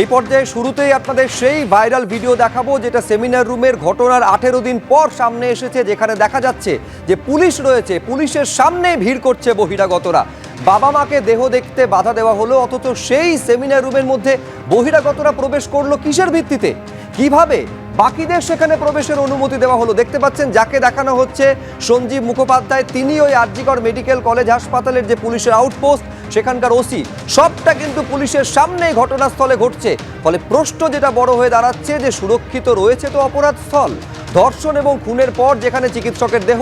এই পর্যায়ে শুরুতেই আপনাদের সেই ভাইরাল ভিডিও দেখাবো, যেটা সেমিনার রুমের ঘটনার আঠেরো দিন পর সামনে এসেছে, যেখানে দেখা যাচ্ছে যে পুলিশ রয়েছে, পুলিশের সামনে ভিড় করছে বহিরাগতরা। বাবা মাকে দেহ দেখতে বাধা দেওয়া হলো, অথচ সেই সেমিনার রুমের মধ্যে বহিরাগতরা প্রবেশ করল কিসের ভিত্তিতে? কীভাবে বাকিদের সেখানে প্রবেশের অনুমতি দেওয়া হলো। দেখতে পাচ্ছেন, যাকে দেখানো হচ্ছে, সঞ্জীব মুখোপাধ্যায় তিনি ওই আরজিকর মেডিকেল কলেজ হাসপাতালের যে পুলিশের আউটপোস্ট, সেখানকার ওসি। সবটা কিন্তু পুলিশের সামনেই ঘটনাস্থলে ঘটছে। ফলে প্রশ্ন যেটা বড় হয়ে দাঁড়াচ্ছে যে, সুরক্ষিত রয়েছে তো অপরাধ স্থল ধর্ষণ এবং খুনের পর যেখানে চিকিৎসকের দেহ,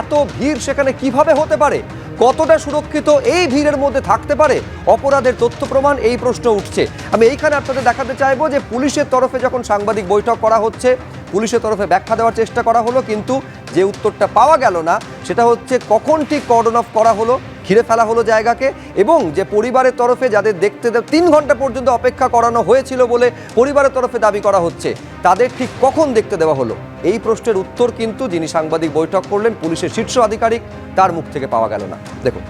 এত ভিড় সেখানে কীভাবে হতে পারে? কতটা সুরক্ষিত এই ভিড়ের মধ্যে থাকতে পারে? অপরাধের তথ্য প্রমাণ এই প্রশ্ন উঠছে। আমি এইখানে আপনাদের দেখাতে চাইব যে পুলিশের তরফে যখন সাংবাদিক বৈঠক করা হচ্ছে, পুলিশের তরফে ব্যাখ্যা দেওয়ার চেষ্টা করা হলো, কিন্তু যে উত্তরটা পাওয়া গেল না, সেটা হচ্ছে কখন ঠিক কর্ডন অফ করা হলো, ঘিরে ফেলা হলো জায়গাকে, এবং যে পরিবারের তরফে যাদের দেখতে তিন ঘণ্টা পর্যন্ত অপেক্ষা করানো হয়েছিল বলে পরিবারের তরফে দাবি করা হচ্ছে, তাদের ঠিক কখন দেখতে দেওয়া হলো? এই প্রশ্নের উত্তর কিন্তু যিনি সাংবাদিক বৈঠক করলেন পুলিশের শীর্ষ আধিকারিক তার মুখ থেকে পাওয়া গেল না। দেখুন।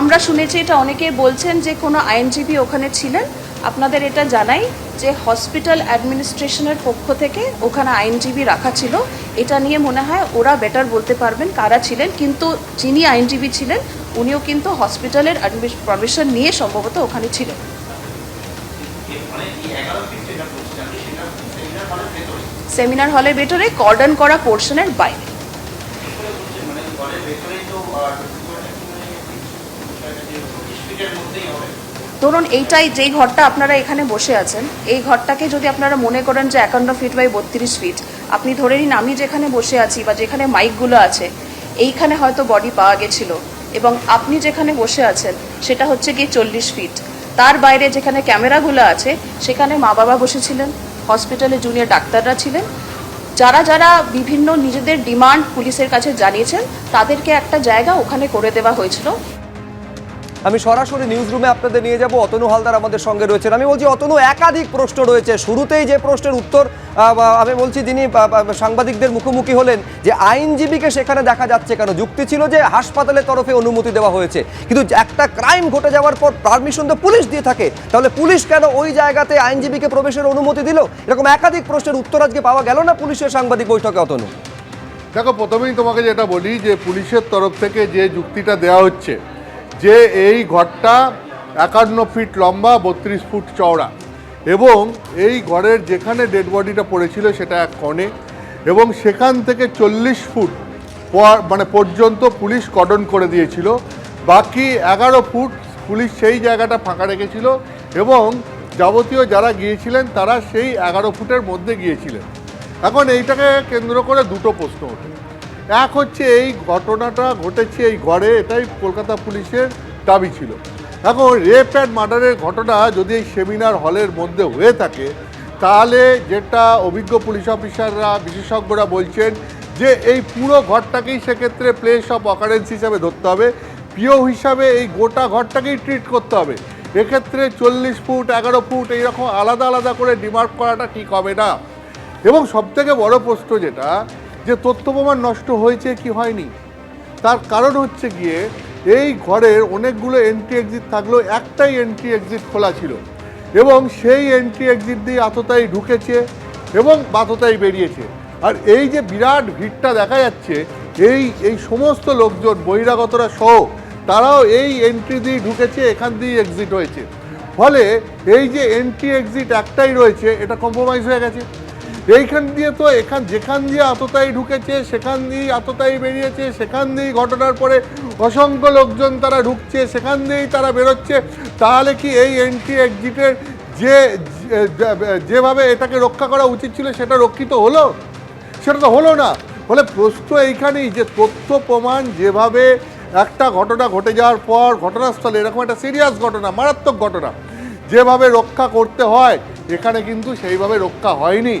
আমরা শুনেছি এটা অনেকেই বলছেন যে কোনো আইনজীবী ওখানে ছিলেন। আপনাদের এটা জানাই যে হসপিটাল অ্যাডমিনিস্ট্রেশনের পক্ষ থেকে ওখানে আইনজীবী রাখা ছিল। এটা নিয়ে মনে হয় ওরা বেটার বলতে পারবেন কারা ছিলেন কিন্তু যিনি আইনজীবী ছিলেন উনিও কিন্তু হসপিটালের পারমিশন নিয়ে সম্ভবত ওখানে ছিলেন। সেমিনার হলের ভেতরে কর্ডন করা পোর্শনের বাইরে। ধরুন, এইটাই যেই ঘরটা আপনারা এখানে বসে আছেন, এই ঘরটাকে যদি আপনারা মনে করেন যে একান্ন ফিট বাই বত্রিশ ফিট, আপনি ধরে নিন আমি যেখানে বসে আছি বা যেখানে মাইকগুলো আছে, এইখানে হয়তো বডি পাওয়া গেছিল এবং আপনি যেখানে বসে আছেন, সেটা হচ্ছে গিয়ে চল্লিশ ফিট। তার বাইরে যেখানে ক্যামেরাগুলো আছে, সেখানে মা বাবা বসেছিলেন। হসপিটালে জুনিয়র ডাক্তাররা ছিলেন। যারা যারা বিভিন্ন নিজেদের ডিমান্ড পুলিশের কাছে জানিয়েছেন, তাদেরকে একটা জায়গা ওখানে করে দেওয়া হয়েছিল। আমি সরাসরি নিউজ রুমে আপনাদের নিয়ে যাব। অতনু হালদার আমাদের সঙ্গে রয়েছেন। আমি বলছি, অতনু, একাধিক প্রশ্ন রয়েছে। শুরুতেই যে প্রশ্নের উত্তর আমি বলছি, যিনি সাংবাদিকদের মুখোমুখি হলেন, যে আইনজীবীকে সেখানে দেখা যাচ্ছে কেন? যুক্তি ছিল যে হাসপাতালের তরফে অনুমতি দেওয়া হয়েছে। কিন্তু একটা ক্রাইম ঘটে যাওয়ার পর পারমিশন তো পুলিশ দিয়ে থাকে। তাহলে পুলিশ কেন ওই জায়গাতে আইনজীবীকে প্রবেশের অনুমতি দিল? এরকম একাধিক প্রশ্নের উত্তর আজকে পাওয়া গেল না পুলিশের সাংবাদিক বৈঠকে, অতনু? দেখো, প্রথমেই তোমাকে যেটা বলি যে, পুলিশের তরফ থেকে যে যুক্তিটা দেওয়া হচ্ছে যে এই ঘরটা একান্ন ফিট লম্বা, বত্রিশ ফুট চওড়া। এবং এই ঘরের যেখানে ডেড বডিটা পড়েছিল সেটা এক কণে এবং সেখান থেকে চল্লিশ ফুট মানে পর্যন্ত পুলিশ কর্ডন করে দিয়েছিল। বাকি এগারো ফুট পুলিশ সেই জায়গাটা ফাঁকা রেখেছিল এবং যাবতীয় যারা গিয়েছিলেন তারা সেই এগারো ফুটের মধ্যে গিয়েছিলেন। এখন এইটাকে কেন্দ্র করে দুটো প্রশ্ন ওঠে। এক হচ্ছে এই ঘটনাটা ঘটেছে এই ঘরে, এটাই কলকাতা পুলিশের দাবি ছিল। এখন রেপ অ্যান্ড মার্ডারের ঘটনা যদি এই সেমিনার হলের মধ্যে হয়ে থাকে, তাহলে যেটা অভিজ্ঞ পুলিশ অফিসাররা বিশেষজ্ঞরা বলছেন যে এই পুরো ঘরটাকেই সেক্ষেত্রে প্লেস অফ অকারেন্স হিসাবে ধরতে হবে। পিও হিসাবে এই গোটা ঘরটাকেই ট্রিট করতে হবে। এক্ষেত্রে চল্লিশ ফুট, এগারো ফুট, এইরকম আলাদা আলাদা করে ডিমার্ক করাটা ঠিক হবে না। এবং সবথেকে বড় প্রশ্ন যেটা যে তথ্য প্রমাণ নষ্ট হয়েছে কি হয়নি? তার কারণ হচ্ছে গিয়ে এই ঘরের অনেকগুলো এন্ট্রি এক্সিট থাকলেও একটাই এন্ট্রি এক্সিট খোলা ছিল এবং সেই এন্ট্রি এক্সিট দিয়ে আততাই ঢুকেছে এবং বাততাই বেরিয়েছে। আর এই যে বিরাট ভিড়টা দেখা যাচ্ছে, এই এই সমস্ত লোকজন, বহিরাগতরা সহ, তারাও এই এন্ট্রি দিয়ে ঢুকেছে, এখান দিয়ে এক্সিট হয়েছে। ফলে এই যে এন্ট্রি এক্সিট একটাই রয়েছে, এটা কম্প্রোমাইজ হয়ে গেছে। এইখান দিয়ে তো এখান যেখান দিয়ে আততাই ঢুকেছে, সেখান দিয়েই আততাই বেরিয়েছে, সেখান দিয়েই ঘটনার পরে অসংখ্য লোকজন তারা ঢুকছে, সেখান দিয়েই তারা বেরোচ্ছে। তাহলে কি এই এন্ট্রি এক্সিটের যে যেভাবে এটাকে রক্ষা করা উচিত ছিল, সেটা রক্ষিত হলো? সেটা তো হলো না। ফলে প্রশ্ন এইখানেই যে তথ্য প্রমাণ যেভাবে একটা ঘটনা ঘটে যাওয়ার পর ঘটনাস্থলে এরকম একটা সিরিয়াস ঘটনা, মারাত্মক ঘটনা, যেভাবে রক্ষা করতে হয়, এখানে কিন্তু সেইভাবে রক্ষা হয়নি।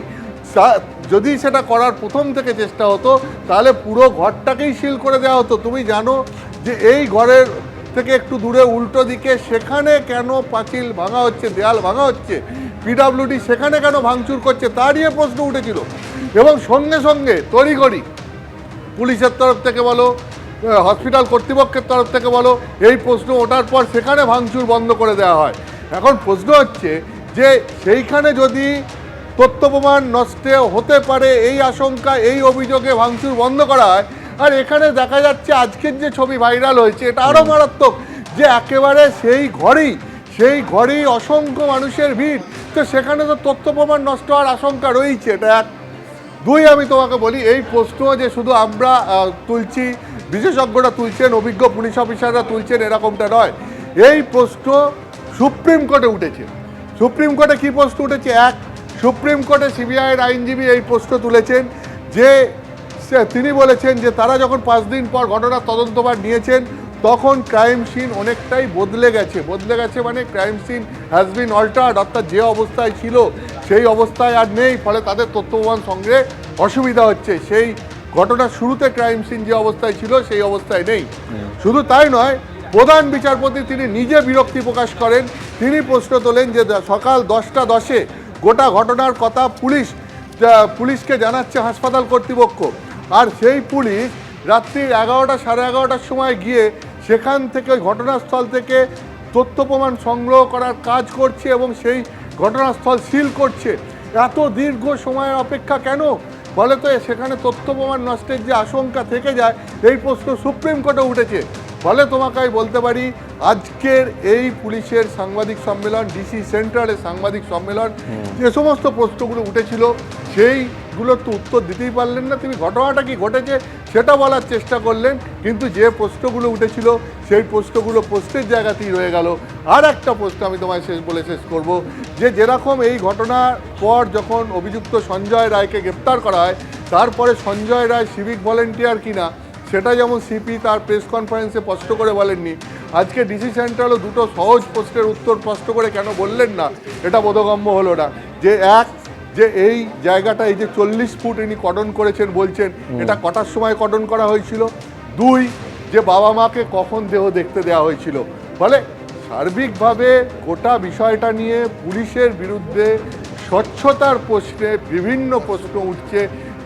যদি সেটা করার প্রথম থেকে চেষ্টা হতো, তাহলে পুরো ঘরটাকেই সিল করে দেওয়া হতো। তুমি জানো যে এই ঘরের থেকে একটু দূরে উল্টো দিকে সেখানে কেন পাঁচিল ভাঙা হচ্ছে, দেয়াল ভাঙা হচ্ছে পিডাব্লিউডি সেখানে কেন ভাঙচুর করছে, তা নিয়ে প্রশ্ন উঠেছিল। এবং সঙ্গে সঙ্গে তড়িঘড়ি পুলিশের তরফ থেকে বলো হসপিটাল কর্তৃপক্ষের তরফ থেকে বলো, এই প্রশ্ন ওঠার পর সেখানে ভাঙচুর বন্ধ করে দেওয়া হয়। এখন প্রশ্ন হচ্ছে যে সেইখানে যদি তথ্য প্রমাণ নষ্টে হতে পারে এই আশঙ্কা এই অভিযোগে ভাঙচুর বন্ধ করা হয় আর এখানে দেখা যাচ্ছে আজকের যে ছবি ভাইরাল হয়েছে এটা আরও মারাত্মক যে একেবারে সেই ঘরেই সেই ঘরেই অসংখ্য মানুষের ভিড়। তো সেখানে তো তথ্য প্রমাণ নষ্ট হওয়ার আশঙ্কা রয়েছে। এটা এক। দুই আমি তোমাকে বলি এই প্রশ্ন যে শুধু আমরা তুলছি বিশেষজ্ঞরা তুলছেন অভিজ্ঞ পুলিশ অফিসাররা তুলছেন এরকমটা নয়। এই প্রশ্ন সুপ্রিম কোর্টে উঠেছে। সুপ্রিম কোর্টে কী প্রশ্ন উঠেছে? এক সুপ্রিম কোর্টে সিবিআইয়ের আইনজীবী এই প্রশ্ন তুলেছেন যে তিনি বলেছেন যে, তারা যখন পাঁচ দিন পর ঘটনার তদন্তভার নিয়েছেন, তখন ক্রাইম সিন অনেকটাই বদলে গেছে। বদলে গেছে মানে crime scene has been altered অর্থাৎ যে অবস্থায় ছিল, সেই অবস্থায় আর নেই, ফলে তাদের তথ্য প্রমাণ সঙ্গে অসুবিধা হচ্ছে। সেই ঘটনার শুরুতে ক্রাইম সিন যে অবস্থায় ছিল, সেই অবস্থায় নেই। শুধু তাই নয়, প্রধান বিচারপতি তিনি নিজে বিরক্তি প্রকাশ করেন। তিনি প্রশ্ন তোলেন যে, সকাল দশটা দশে গোটা ঘটনার কথা পুলিশ পুলিশকে জানাচ্ছে হাসপাতাল কর্তৃপক্ষ। আর সেই পুলিশ রাত্রি এগারোটা সাড়ে এগারোটার সময় গিয়ে সেখান থেকে ঘটনাস্থল থেকে তথ্য প্রমাণ সংগ্রহ করার কাজ করছে এবং সেই ঘটনাস্থল সিল করছে। এত দীর্ঘ সময়ের অপেক্ষা কেন? বলে তো সেখানে তথ্য প্রমাণ নষ্টের যে আশঙ্কা থেকে যায়, এই প্রশ্ন সুপ্রিম কোর্টে উঠেছে। ফলে তোমাকে বলতে পারি আজকের এই পুলিশের সাংবাদিক সম্মেলন ডিসি সেন্টারের সাংবাদিক সম্মেলন যে সমস্ত প্রশ্নগুলো উঠেছিল সেইগুলোর তো উত্তর দিতেই পারলেন না। তিনি ঘটনাটা কি ঘটেছে সেটা বলার চেষ্টা করলেন কিন্তু যে প্রশ্নগুলো উঠেছিল সেই প্রশ্নগুলো প্রশ্নের জায়গাতেই রয়ে গেল। আর একটা প্রশ্ন আমি তোমায় শেষ বলে শেষ করব যে যেরকম এই ঘটনার পর যখন অভিযুক্ত সঞ্জয় রায়কে গ্রেপ্তার করা হয় তারপরে সঞ্জয় রায় সিভিক ভলেন্টিয়ার কিনা সেটা যেমন সিপি তার প্রেস কনফারেন্সে স্পষ্ট করে বলেননি। আজকে ডিসি সেন্ট্রালও দুটো সহজ প্রশ্নের উত্তর স্পষ্ট করে কেন বললেন না এটা বোধগম্য হলো না। যে এক যে এই জায়গাটা এই যে চল্লিশ ফুট ইনি কটন করেছেন বলছেন এটা কটার সময় কটন করা হয়েছিল? দুই যে বাবা মাকে কখন দেহ দেখতে দেওয়া হয়েছিল? ফলে সার্বিকভাবে গোটা বিষয়টা নিয়ে পুলিশের বিরুদ্ধে স্বচ্ছতার প্রশ্নে বিভিন্ন প্রশ্ন উঠছে।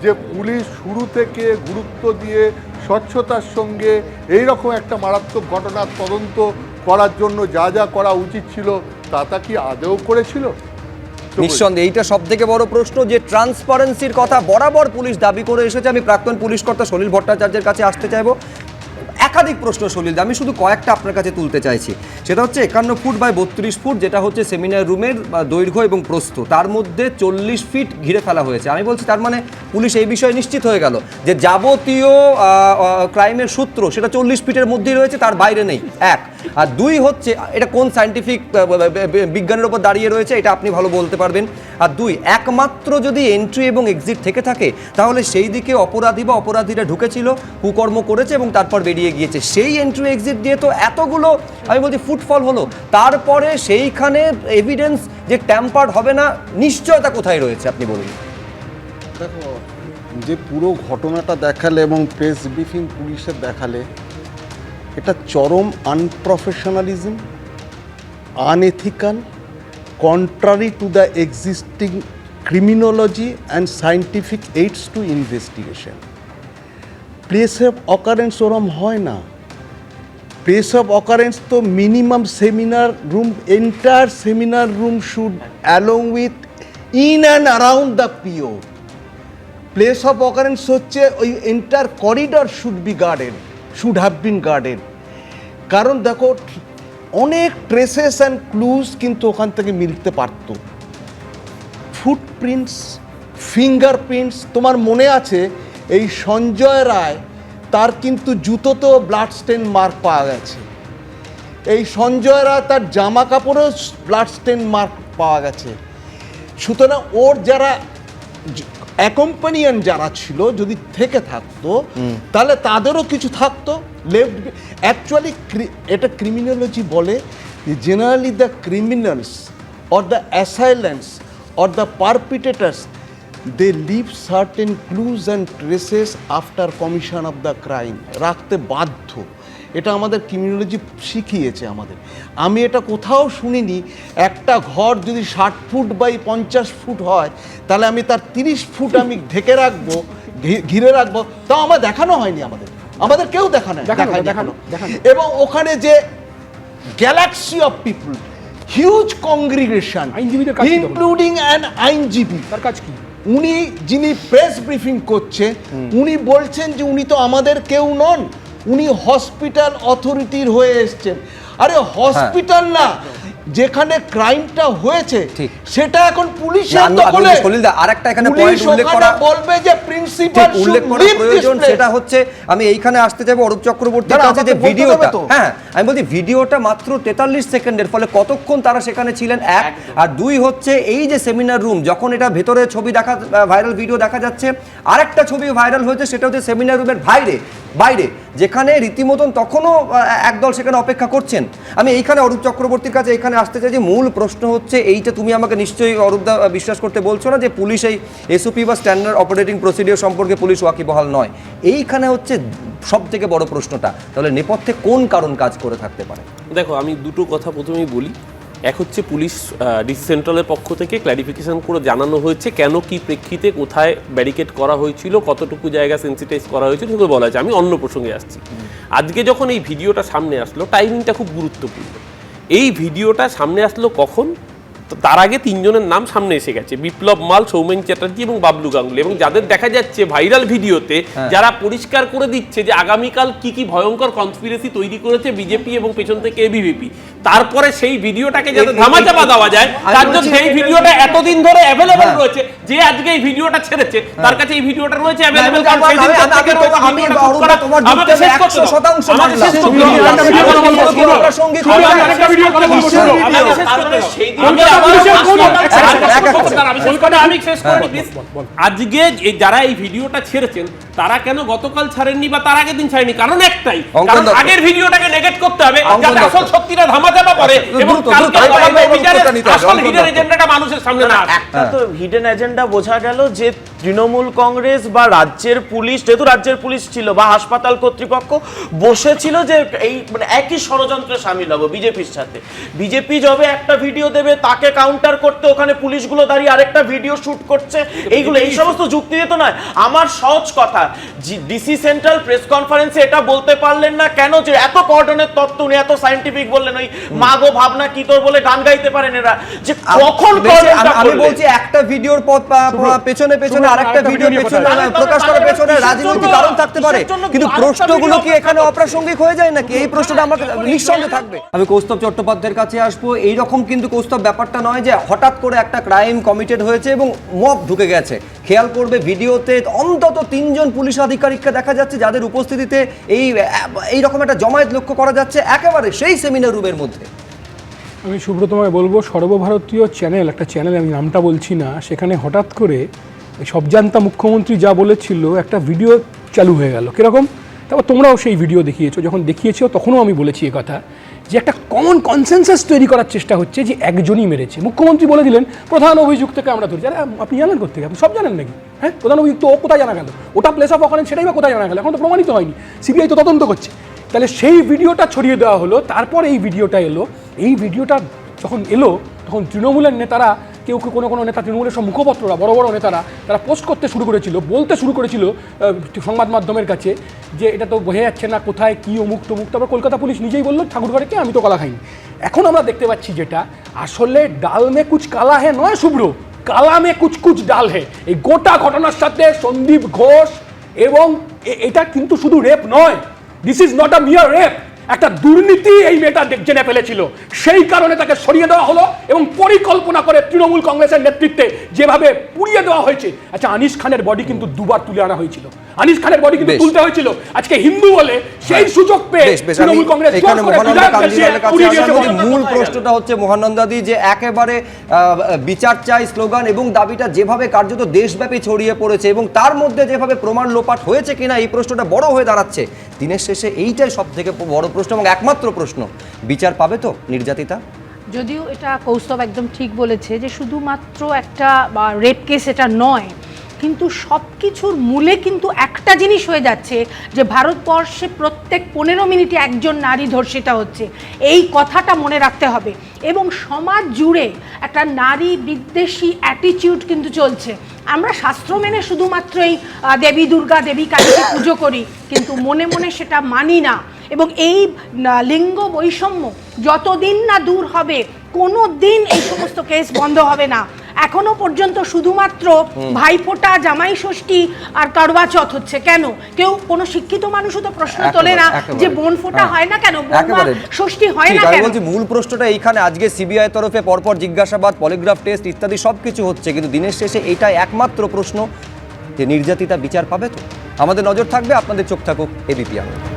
যে পুলিশ শুরু থেকে গুরুত্ব দিয়ে স্বচ্ছতার সঙ্গে এই রকম একটা মারাত্মক ঘটনার তদন্ত করার জন্য যা যা করা উচিত ছিল, তা তা কি আদেও করেছিল? নিঃসন্দেহে, এইটা সব থেকে বড় প্রশ্ন যে ট্রান্সপারেন্সির কথা বরাবর পুলিশ দাবি করে এসেছে। আমি প্রাক্তন পুলিশ কর্তা সলিল ভট্টাচার্যের কাছে আসতে চাইব। একাধিক প্রশ্ন সলিল আমি শুধু কয়েকটা আপনার কাছে তুলতে চাইছি। সেটা হচ্ছে একান্ন ফুট বাই বত্রিশ ফুট, যেটা হচ্ছে সেমিনার রুমের দৈর্ঘ্য এবং প্রস্থ। তার মধ্যে চল্লিশ ফিট ঘিরে ফেলা হয়েছে। আমি বলছি তার মানে পুলিশ এই বিষয়ে নিশ্চিত হয়ে গেল যে যাবতীয় ক্রাইমের সূত্র সেটা চল্লিশ ফিটের মধ্যেই রয়েছে, তার বাইরে নেই। এক। আর দুই হচ্ছে, এটা কোন সায়েন্টিফিক বিজ্ঞানের উপর দাঁড়িয়ে রয়েছে, এটা আপনি ভালো বলতে পারবেন। আর দুই, একমাত্র যদি এন্ট্রি এবং এক্সিট থেকে থাকে, তাহলে সেই দিকে অপরাধী বা অপরাধীরা ঢুকেছিল, কুকর্ম করেছে এবং তারপর বেরিয়ে গিয়েছে। সেই এন্ট্রি এক্সিট দিয়ে তো এতগুলো, আমি বলছি ফুটফল হলো। তারপরে সেইখানে এভিডেন্স যে ট্যাম্পার্ড হবে না, নিশ্চয়তা কোথায় রয়েছে, আপনি বলুন। দেখো, যে পুরো ঘটনাটা দেখালে এবং প্রেস ব্রিফিং পুলিশের দেখালে, এটা চরম unprofessionalism unethical contrary to the existing criminology and scientific aids to investigation place of occurrence ওরম হয় না। প্লেস অফ অকারেন্স তো minimum seminar room entire seminar room should along with in and around the PO place of occurrence হচ্ছে ওই enter corridor should be guarded should have been guarded কারণ দেখো, অনেক traces and clues কিন্তু ওখান থেকে মিলতে পারতো। ফুটপ্রিন্টস ফিঙ্গারপ্রিন্টস তোমার মনে আছে এই সঞ্জয় রায় কিন্তু জুতোতেও ব্লাড স্টেন মার্ক পাওয়া গেছে। এই সঞ্জয় রায় তার জামা কাপড়েও ব্লাড স্টেন মার্ক পাওয়া গেছে। সুতরাং ওর যারা অ্যাকম্পানিয়ান যারা ছিল যদি থেকে থাকতো তাহলে তাদেরও কিছু থাকতো। লেফট অ্যাকচুয়ালি এটা ক্রিমিনোলজি বলে generally the criminals or the assailants or the perpetrators they leave certain clues and traces after commission of the crime রাখতে বাধ্য। এটা আমাদের ক্রিমিনোলজি শিখিয়েছে আমাদের। আমি এটা কোথাও শুনিনি একটা ঘর যদি ষাট ফুট বাই পঞ্চাশ ফুট হয় তাহলে আমি তার তিরিশ ফুট আমি ঢেকে রাখব ঘিরে রাখব। তাও আমার দেখানো হয়নি আমাদের। আমাদের কেউ দেখানো দেখানো, এবং ওখানে যে galaxy of people huge congregation? Including an আইনজীবী। তার কাজ কি? উনি যিনি প্রেস ব্রিফিং করছে উনি বলছেন যে উনি তো আমাদের কেউ নন উনি হসপিটাল অথরিটির হয়ে এসছেন। আরে হসপিটাল না যেখানে ক্রাইমটা হয়েছে। সেটা এখন পুলিশের দখলে। সলিলদা, আরেকটা এখানে পুলিশ point উল্লেখ করা- বলবে যে প্রিন্সিপাল উল্লেখ করা প্রয়োজন সেটা হচ্ছে আমি এইখানে আসতে যাব অরূপ চক্রবর্তীর কাছে যে ভিডিওটা। হ্যাঁ আমি বলছি ভিডিওটা মাত্র তেতাল্লিশ সেকেন্ডের ফলে কতক্ষণ তারা সেখানে ছিলেন? এক। আর দুই হচ্ছে এই যে সেমিনার রুম যখন এটা ভেতরে ছবি দেখা ভাইরাল ভিডিও দেখা যাচ্ছে আরেকটা ছবি ভাইরাল হয়েছে সেটা হচ্ছে সেমিনার রুমের বাইরে বাইরে। যেখানে রীতিমতন তখনও একদল সেখানে অপেক্ষা করছেন। আমি এইখানে অরূপ চক্রবর্তীর কাছে এখানে আসতে চাই যে মূল প্রশ্ন হচ্ছে এইটা তুমি আমাকে নিশ্চয়ই অরূপদা বিশ্বাস করতে বলছো না যে পুলিশ এই এসওপি বা স্ট্যান্ডার্ড অপারেটিং প্রসিডিওর সম্পর্কে পুলিশ ওয়াকিবহাল নয়। এইখানে হচ্ছে সব থেকে বড় প্রশ্নটা। তাহলে নেপথ্যে কোন কারণ কাজ করে থাকতে পারে? দেখো, আমি দুটো কথা প্রথমেই বলি। এক হচ্ছে পুলিশ ডিসি সেন্ট্রালের পক্ষ থেকে ক্ল্যারিফিকেশন করে জানানো হয়েছে কেন, কি প্রেক্ষিতে, কোথায় ব্যারিকেড করা হয়েছিল, কতটুকু জায়গা সেন্সিটাইজ করা হয়েছিল সেগুলো বলা হয়েছে। আমি অন্য প্রসঙ্গে আসছি। আজকে যখন এই ভিডিওটা সামনে আসলো টাইমিংটা খুব গুরুত্বপূর্ণ। এই ভিডিওটা সামনে আসলো কখন? তো তার আগে তিনজনের নাম সামনে এসে গেছে। বিপ্লব মাল সৌমেন চ্যাটার্জি এবং বাবলু গাঙ্গুলি এবং যাদের দেখা যাচ্ছে ভাইরাল ভিডিওতে যারা পরিষ্কার করে দিচ্ছে যে আগামীকাল কি কি ভয়ঙ্কর কনস্পিরেসি তৈরি করেছে বিজেপি এবং পেছন থেকে এবিভিপি তারপরে সেই ভিডিওটাকে যাতে ধামাচাপা দেওয়া যায় তার জন্য সেই ভিডিওটা এতদিন ধরে অ্যাভেলেবল হ্যাঁ। রয়েছে যে আজকে এই ভিডিওটা ছেড়েছে তার কাছে এই ভিডিওটা রয়েছে অ্যাভেলেবল আমি- আমি- আমি- আমি- আমি অরূপদা তোমার যুক্তি আমি 100% মানলাম। তুমি একটা ভিডিও আজকে যারা এই ভিডিওটা ছেড়েছেন তারা কেন গতকাল ছাড়েননি বা তার আগের দিন ছাড়েনি কারণ একটাই কারণ আগের ভিডিওটাকে নেগেট করতে হবে যাতে আসল সত্যিটা ধামা চাপা পড়ে এবং কালকে আসল হিডেন এজেন্ডাটা মানুষের সামনে না একটা তো হিডেন এজেন্ডা বোঝা গেল যে তৃণমূল কংগ্রেস বা রাজ্যের পুলিশ যেহেতু রাজ্যের পুলিশ ছিল বা হাসপাতাল কর্তৃপক্ষ বসেছিল যে এই মানে একই ষড়যন্ত্রে সামিল হব বিজেপির সাথে। বিজেপি যবে একটা ভিডিও দেবে তাকে কাউন্টার করতে ওখানে পুলিশগুলো দাঁড়িয়ে আরেকটা ভিডিও শুট করছে। এইগুলো এই সমস্ত যুক্তি দিয়ে তো নয়। আমার সহজ কথা ডিসি সেন্ট্রাল প্রেস কনফারেন্সে এটা বলতে পারলেন না কেন যে এত কর্ডনের তত্ত্ব উনি এত সাইন্টিফিক বললেন ওই মাগো ভাবনা কি তোর বলে গান গাইতে পারেন এরা। যে কখন আমি- বলছি একটা ভিডিওর পথ পেছনে পেছনে আরেকটা ভিডিও পেছনে প্রকাশ করার পেছনে রাজনৈতিক কারণ থাকতে পারে। কিন্তু প্রশ্নগুলো কি এখানে অপ্রাসঙ্গিক হয়ে যায় নাকি? এই প্রশ্নটা আমাকে নিঃসন্দেহে থাকবে। আমি কৌস্তব চট্টোপাধ্যায়ের কাছে আসব। এই রকম কিন্তু কৌস্তব ব্যাপারটা নয় যে হঠাৎ করে একটা ক্রাইম কমিটেড হয়েছে এবং মব ঢুকে গেছে। খেয়াল করবে ভিডিওতে অন্তত তিনজন পুলিশ আধিকারিককে দেখা যাচ্ছে যাদের উপস্থিতিতে এই এই রকম একটা জমায়েত লক্ষ্য করা যাচ্ছে একেবারে সেই সেমিনার রুমের মধ্যে। আমি সুব্রতময় বলব সর্বভারতীয় চ্যানেল একটা চ্যানেল আমি নামটা বলছি না সেখানে হঠাৎ করে এই সবজান্তা মুখ্যমন্ত্রী যা বলেছিল, একটা ভিডিও চালু হয়ে গেল। কীরকম? তারপর তোমরাও সেই ভিডিও দেখিয়েছো, যখন দেখিয়েছো, তখনও আমি বলেছি কথা, যে একটা কমন কনসেনসাস তৈরি করার চেষ্টা হচ্ছে যে একজনই মেরেছে। মুখ্যমন্ত্রী বলে দিলেন, প্রধান অভিযুক্তকে আমরা ধরছি। আরে, আপনি জানেন করতে আপনি সব জানেন নাকি? হ্যাঁ? প্রধান অভিযুক্ত ও কোথায় জানা গেল? ওটা প্লেস অফ অকারেন্স সেটাই বা কোথায় জানা গেল? এখন তো প্রমাণিত হয়নি। সিবিআই তো তদন্ত করছে। তাহলে সেই ভিডিওটা ছড়িয়ে দেওয়া হলো, তারপর এই ভিডিওটা এলো। এই ভিডিওটা যখন এলো, তখন তৃণমূলের নেতারা কেউ কেউ কোনো কোনো নেতা তৃণমূলের সব মুখপত্ররা, বড় বড় নেতারা, তারা পোস্ট করতে শুরু করেছিল, বলতে শুরু করেছিল সংবাদ মাধ্যমের কাছে যে এটা তো বোঝা যাচ্ছে না কোথায়, কী অমুক তমুক, তারপর কলকাতা পুলিশ নিজেই বলল, ঠাকুরঘরে আমি তো কলা খাইনি। এখন আমরা দেখতে পাচ্ছি যেটা, আসলে ডাল মে কুচ কালা হে নয় শুভ্র, কালা মে কুচ কুচ ডাল হে এই গোটা ঘটনার সাথে সন্দীপ ঘোষ এবং এটা কিন্তু শুধু রেপ নয় দিস ইজ নট আ মিয়ার রেপ একটা দুর্নীতি এই মেয়েটা জেনে ফেলেছিল। সেই কারণে তাকে সরিয়ে দেওয়া হলো এবং পরিকল্পনা করে তৃণমূল কংগ্রেসের নেতৃত্বে যেভাবে পুড়িয়ে দেওয়া হয়েছে আচ্ছা আনিস খানের বডি কিন্তু দুবার তুলে আনা হয়েছিল। আনিস খানের বডি কিন্তু তুলতে হয়েছিল। আজকে হিন্দু বলে সেই সুযোগ পেয়ে তৃণমূল কংগ্রেস এখানে মূল প্রশ্নটা হচ্ছে মহানন্দাদি যে একেবারে আহ, বিচার চাই স্লোগান এবং দাবিটা যেভাবে কার্যত দেশব্যাপী ছড়িয়ে পড়েছে এবং তার মধ্যে যেভাবে প্রমাণ লোপাট হয়েছে কিনা এই প্রশ্নটা বড় হয়ে দাঁড়াচ্ছে দিনের শেষে এইটাই সব থেকে বড় প্রশ্ন এবং একমাত্র প্রশ্ন। বিচার পাবে তো নির্যাতিতা? যদিও এটা কৌস্তব একদম ঠিক বলেছে যে শুধুমাত্র একটা রেপ কেস এটা নয় কিন্তু সব কিছুর মূলে কিন্তু একটা জিনিস হয়ে যাচ্ছে যে ভারতবর্ষে প্রত্যেক পনেরো মিনিটে একজন নারী ধর্ষিতা হচ্ছে। এই কথাটা মনে রাখতে হবে। এবং সমাজ জুড়ে একটা নারী বিদ্বেষী অ্যাটিটিউড কিন্তু চলছে। আমরা শাস্ত্র মেনে শুধুমাত্র এই দেবী দুর্গা, দেবী কালীকে পুজো করি, কিন্তু মনে মনে সেটা মানি না। এবং এই লিঙ্গ বৈষম্য যতদিন না দূর হবে, কোনো দিন এই সমস্ত কেস বন্ধ হবে না। এখনও পর্যন্ত শুধুমাত্র ভাইফোঁটা জামাই ষষ্ঠী আর কারবা চৌথ হচ্ছে। কেন? কেউ কোনো শিক্ষিত মানুষও তো প্রশ্ন তোলে না। যে বোন ফোঁটা হ্যাঁ। হয় না কেন? ষষ্ঠী হয় না কেন? বলছি মূল প্রশ্নটা এইখানে আজকে সিবিআই তরফে পরপর জিজ্ঞাসাবাদ পলিগ্রাফ টেস্ট ইত্যাদি সব কিছু হচ্ছে কিন্তু দিনের শেষে এইটাই একমাত্র প্রশ্ন যে নির্যাতিতা বিচার পাবে তো? আমাদের নজর থাকবে আপনাদের চোখ থাকুক এবিপি আনন্দ।